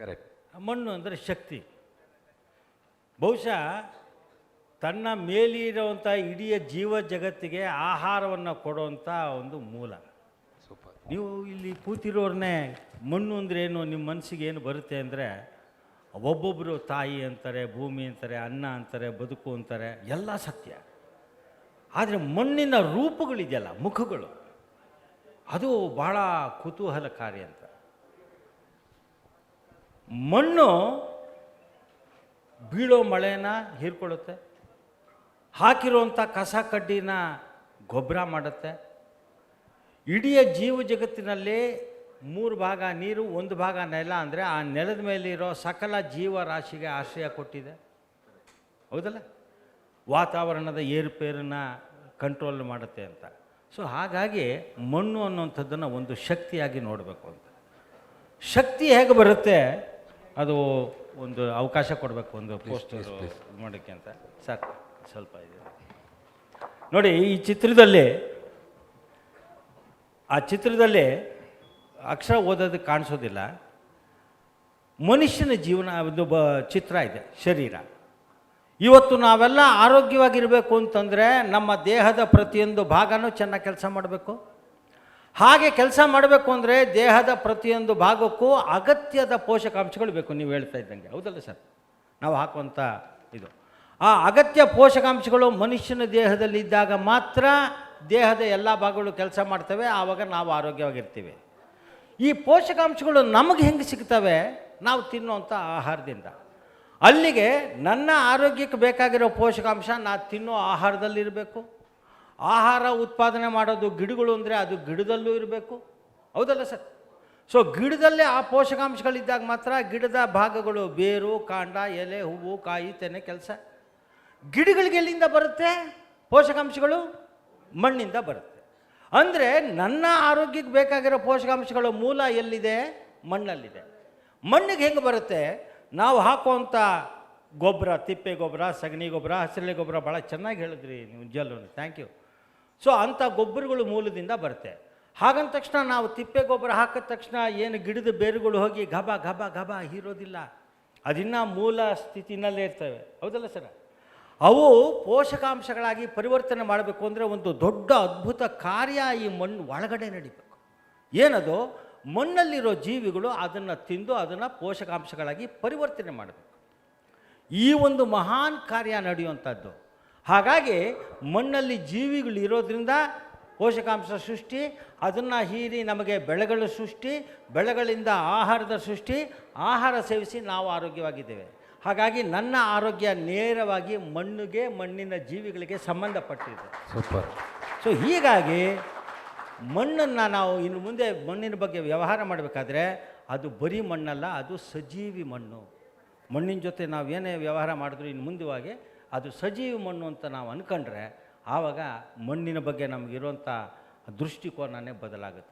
Correct ಮಣ್ಣು ಅಂದರೆ ಶಕ್ತಿ. ಬಹುಶಃ ತನ್ನ ಮೇಲಿರುವಂಥ ಇಡೀ ಜೀವ ಜಗತ್ತಿಗೆ ಆಹಾರವನ್ನು ಕೊಡುವಂಥ ಒಂದು ಮೂಲ. ಸೂಪರ್ ನೀವು ಇಲ್ಲಿ ಕೂತಿರೋರನ್ನೇ ಮಣ್ಣು ಅಂದರೆ ಏನು ನಿಮ್ಮ ಮನಸ್ಸಿಗೆ ಏನು ಬರುತ್ತೆ ಅಂದರೆ ಒಬ್ಬೊಬ್ಬರು ತಾಯಿ ಅಂತಾರೆ ಭೂಮಿ ಅಂತಾರೆ ಅನ್ನ ಅಂತಾರೆ ಬದುಕು ಅಂತಾರೆ ಎಲ್ಲ ಸತ್ಯ. ಆದರೆ ಮಣ್ಣಿನ ರೂಪಗಳಿದೆಯಲ್ಲ ಮುಖಗಳು ಅದು ಭಾಳ ಕುತೂಹಲಕಾರಿ ಅಂತ. ಮಣ್ಣು ಬೀಳೋ ಮಳೆನ ಹೀರ್ಕೊಳ್ಳುತ್ತೆ. ಹಾಕಿರುವಂಥ ಕಸ ಕಡ್ಡಿನ ಗೊಬ್ಬರ ಮಾಡುತ್ತೆ. ಇಡೀ ಜೀವ ಜಗತ್ತಿನಲ್ಲಿ ಮೂರು ಭಾಗ ನೀರು, ಒಂದು ಭಾಗ ನೆಲ ಅಂದರೆ ಆ ನೆಲದ ಮೇಲಿರೋ ಸಕಲ ಜೀವರಾಶಿಗೆ ಆಶ್ರಯ ಕೊಟ್ಟಿದೆ. ಹೌದಲ್ಲ? ವಾತಾವರಣದ ಏರುಪೇರನ್ನ ಕಂಟ್ರೋಲ್ ಮಾಡುತ್ತೆ ಅಂತ. ಸೊ ಹಾಗಾಗಿ ಮಣ್ಣು ಅನ್ನುವಂಥದ್ದನ್ನು ಒಂದು ಶಕ್ತಿಯಾಗಿ ನೋಡಬೇಕು ಅಂತ. ಶಕ್ತಿ ಹೇಗೆ ಬರುತ್ತೆ? ಅದು ಒಂದು ಅವಕಾಶ ಕೊಡಬೇಕು ಒಂದು ಪೋಸ್ಟರ್ ಮಾಡೋಕ್ಕೆ ಅಂತ. ಸರ್ ಸ್ವಲ್ಪ ಇದೆ. ನೋಡಿ ಈ ಚಿತ್ರದಲ್ಲಿ ಆ ಚಿತ್ರದಲ್ಲಿ ಅಕ್ಷರ ಓದೋದಕ್ಕೆ ಕಾಣಿಸೋದಿಲ್ಲ. ಮನುಷ್ಯನ ಜೀವನ ಒಂದು ಬ ಚಿತ್ರ ಇದೆ ಶರೀರ. ಇವತ್ತು ನಾವೆಲ್ಲ ಆರೋಗ್ಯವಾಗಿರಬೇಕು ಅಂತಂದರೆ ನಮ್ಮ ದೇಹದ ಪ್ರತಿಯೊಂದು ಭಾಗನೂ ಚೆನ್ನಾಗಿ ಕೆಲಸ ಮಾಡಬೇಕು. ಹಾಗೆ ಕೆಲಸ ಮಾಡಬೇಕು ಅಂದರೆ ದೇಹದ ಪ್ರತಿಯೊಂದು ಭಾಗಕ್ಕೂ ಅಗತ್ಯದ ಪೋಷಕಾಂಶಗಳು ಬೇಕು, ನೀವು ಹೇಳ್ತಾ ಇದ್ದಂಗೆ. ಹೌದಲ್ಲ ಸರ್? ನಾವು ಹಾಕುವಂಥ ಇದು. ಆ ಅಗತ್ಯ ಪೋಷಕಾಂಶಗಳು ಮನುಷ್ಯನ ದೇಹದಲ್ಲಿ ಇದ್ದಾಗ ಮಾತ್ರ ದೇಹದ ಎಲ್ಲ ಭಾಗಗಳು ಕೆಲಸ ಮಾಡ್ತವೆ, ಆವಾಗ ನಾವು ಆರೋಗ್ಯವಾಗಿರ್ತೀವಿ. ಈ ಪೋಷಕಾಂಶಗಳು ನಮಗೆ ಹೆಂಗೆ ಸಿಗ್ತವೆ? ನಾವು ತಿನ್ನುವಂಥ ಆಹಾರದಿಂದ. ಅಲ್ಲಿಗೆ ನನ್ನ ಆರೋಗ್ಯಕ್ಕೆ ಬೇಕಾಗಿರೋ ಪೋಷಕಾಂಶ ನಾನು ತಿನ್ನೋ ಆಹಾರದಲ್ಲಿರಬೇಕು. ಆಹಾರ ಉತ್ಪಾದನೆ ಮಾಡೋದು ಗಿಡಗಳು ಅಂದರೆ ಅದು ಗಿಡದಲ್ಲೂ ಇರಬೇಕು. ಹೌದಲ್ಲ ಸರ್? ಸೊ ಗಿಡದಲ್ಲೇ ಆ ಪೋಷಕಾಂಶಗಳಿದ್ದಾಗ ಮಾತ್ರ ಗಿಡದ ಭಾಗಗಳು ಬೇರು, ಕಾಂಡ, ಎಲೆ, ಹೂವು, ಕಾಯಿ, ತೆನೆ ಕೆಲಸ. ಗಿಡಗಳಿಗೆ ಎಲ್ಲಿಂದ ಬರುತ್ತೆ? ಪೋಷಕಾಂಶಗಳು ಮಣ್ಣಿಂದ ಬರುತ್ತೆ. ಅಂದರೆ ನನ್ನ ಆರೋಗ್ಯಕ್ಕೆ ಬೇಕಾಗಿರೋ ಪೋಷಕಾಂಶಗಳ ಮೂಲ ಎಲ್ಲಿದೆ? ಮಣ್ಣಲ್ಲಿದೆ. ಮಣ್ಣಿಗೆ ಹೆಂಗೆ ಬರುತ್ತೆ? ನಾವು ಹಾಕುವಂಥ ಗೊಬ್ಬರ, ತಿಪ್ಪೆ ಗೊಬ್ಬರ, ಸಗಣಿ ಗೊಬ್ಬರ ಹಸಿರೆ ಗೊಬ್ಬರ ಭಾಳ ಚೆನ್ನಾಗಿ ಹೇಳಿದ್ರಿ ನೀವು ಜಲ್ಲು. ಥ್ಯಾಂಕ್ ಯು ಸೊ ಅಂಥ ಗೊಬ್ಬರಗಳು ಮೂಲದಿಂದ ಬರುತ್ತೆ. ಹಾಗಂದ ತಕ್ಷಣ ನಾವು ತಿಪ್ಪೆ ಗೊಬ್ಬರ ಹಾಕಿದ ತಕ್ಷಣ ಏನು ಗಿಡದ ಬೇರುಗಳು ಹೋಗಿ ಗಬ ಗಬ ಗಬ ಹೀರೋದಿಲ್ಲ. ಅದಿನ್ನ ಮೂಲ ಸ್ಥಿತಿನಲ್ಲೇ ಇರ್ತವೆ. ಹೌದಲ್ಲ ಸರ್? ಅವು ಪೋಷಕಾಂಶಗಳಾಗಿ ಪರಿವರ್ತನೆ ಮಾಡಬೇಕು ಅಂದರೆ ಒಂದು ದೊಡ್ಡ ಅದ್ಭುತ ಕಾರ್ಯ ಈ ಮಣ್ಣು ಒಳಗಡೆ ನಡಿಬೇಕು. ಏನದು? ಮಣ್ಣಲ್ಲಿರೋ ಜೀವಿಗಳು ಅದನ್ನು ತಿಂದು ಅದನ್ನು ಪೋಷಕಾಂಶಗಳಾಗಿ ಪರಿವರ್ತನೆ ಮಾಡಬೇಕು. ಈ ಒಂದು ಮಹಾನ್ ಕಾರ್ಯ ನಡೆಯುವಂಥದ್ದು ಹಾಗಾಗಿ ಮಣ್ಣಲ್ಲಿ ಜೀವಿಗಳು ಇರೋದ್ರಿಂದ ಪೋಷಕಾಂಶ ಸೃಷ್ಟಿ ಅದನ್ನು ಹೀರಿ ನಮಗೆ ಬೆಳೆಗಳ ಸೃಷ್ಟಿ ಬೆಳೆಗಳಿಂದ ಆಹಾರದ ಸೃಷ್ಟಿ ಆಹಾರ ಸೇವಿಸಿ ನಾವು ಆರೋಗ್ಯವಾಗಿದ್ದೇವೆ. ಹಾಗಾಗಿ ನನ್ನ ಆರೋಗ್ಯ ನೇರವಾಗಿ ಮಣ್ಣಿಗೆ ಮಣ್ಣಿನ ಜೀವಿಗಳಿಗೆ ಸಂಬಂಧಪಟ್ಟಿದೆ. ಸೂಪರ್. ಸೊ ಹೀಗಾಗಿ ಮಣ್ಣನ್ನು ನಾವು ಇನ್ನು ಮುಂದೆ ಮಣ್ಣಿನ ಬಗ್ಗೆ ವ್ಯವಹಾರ ಮಾಡಬೇಕಾದ್ರೆ ಅದು ಬರೀ ಮಣ್ಣಲ್ಲ ಅದು ಸಜೀವಿ ಮಣ್ಣು. ಮಣ್ಣಿನ ಜೊತೆ ನಾವು ಏನೇ ವ್ಯವಹಾರ ಮಾಡಿದ್ರು ಇನ್ನು ಮುಂದೆವಾಗಿ ಅದು ಸಜೀವ ಮಣ್ಣು ಅಂತ ನಾವು ಅಂದ್ಕೊಂಡ್ರೆ ಆವಾಗ ಮಣ್ಣಿನ ಬಗ್ಗೆ ನಮಗಿರುವಂಥ ದೃಷ್ಟಿಕೋನನೇ ಬದಲಾಗುತ್ತೆ.